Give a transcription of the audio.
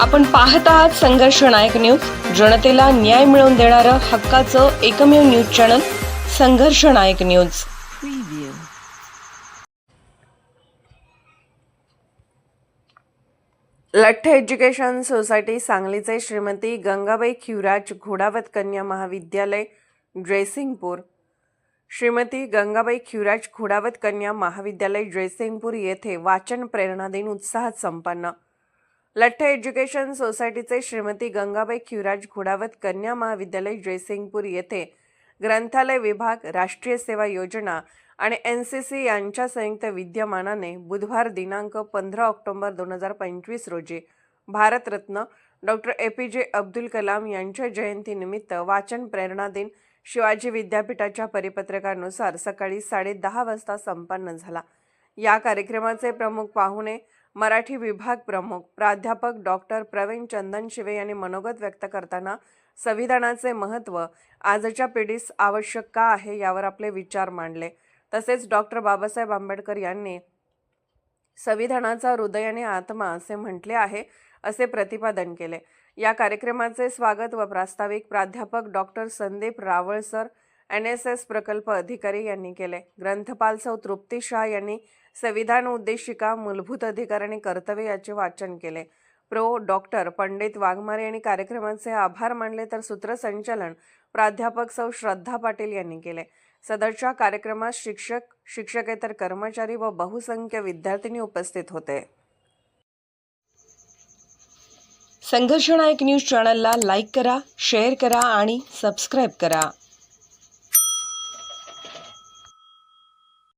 आपण पाहत आहात संघर्ष नायक न्यूज. जनतेला न्याय मिळवून देणारं हक्काचं एकमेव news channel Sangharsh Nayak news. Lattha education society सांगलीचे श्रीमती गंगाबाई खिवराज घोडावत कन्या महाविद्यालय ड्रेसिंगपूर श्रीमती गंगाबाई खिवराज घोडावत कन्या महाविद्यालय ड्रेसिंगपूर येथे वाचन प्रेरणा दिन उत्साहात संपन्न. लठ्ठ एज्युकेशन सोसायटीचे श्रीमती गंगाबाई खिवराज घोडावत कन्या महाविद्यालय जयसिंगपूर येथे ग्रंथालय विभाग राष्ट्रीय सेवा योजना आणि एन सी सी यांच्या संयुक्त विद्यमानाने बुधवार दिनांक पंधरा ऑक्टोबर दोन हजार पंचवीस रोजी भारतरत्न डॉक्टर ए पी जे अब्दुल कलाम यांच्या जयंतीनिमित्त वाचन प्रेरणा दिन शिवाजी विद्यापीठाच्या परिपत्रकानुसार सकाळी साडेदहा वाजता संपन्न झाला. या कार्यक्रमाचे प्रमुख पाहुणे मराठी विभाग प्रमुख प्राध्यापक डॉक्टर प्रवीण चंदन शिवे यांनी मनोगत व्यक्त करताना संविधानाचे महत्त्व आजच्या पिढीस आवश्यक का आहे यावर आपले विचार मांडले. तसेच डॉक्टर बाबासाहेब आंबेडकर यांनी संविधानाचा हृदय आणि आत्मा असे म्हटले आहे असे प्रतिपादन केले. या कार्यक्रमाचे स्वागत व प्रास्ताविक प्राध्यापक doctor Sandeep Rawal sir N S S प्रकल्प अधिकारी यांनी केले. ग्रंथपाल सौ तृप्ती शाह यांनी संविधान उद्देशिका मूलभूत अधिकार आणि कर्तव्य याचे वाचन केले. प्रो. डॉक्टर पंडित वाघमारे यांनी कार्यक्रमाचे आभार मानले तर सूत्रसंचालन प्राध्यापक सौ श्रद्धा पाटील यांनी केले. सदरच्या कार्यक्रमात शिक्षक शिक्षकेतर कर्मचारी व बहुसंख्य विद्यार्थिनी उपस्थित होते. संघर्षनायक न्यूज चॅनलला लाईक करा शेअर करा आणि सबस्क्राईब करा.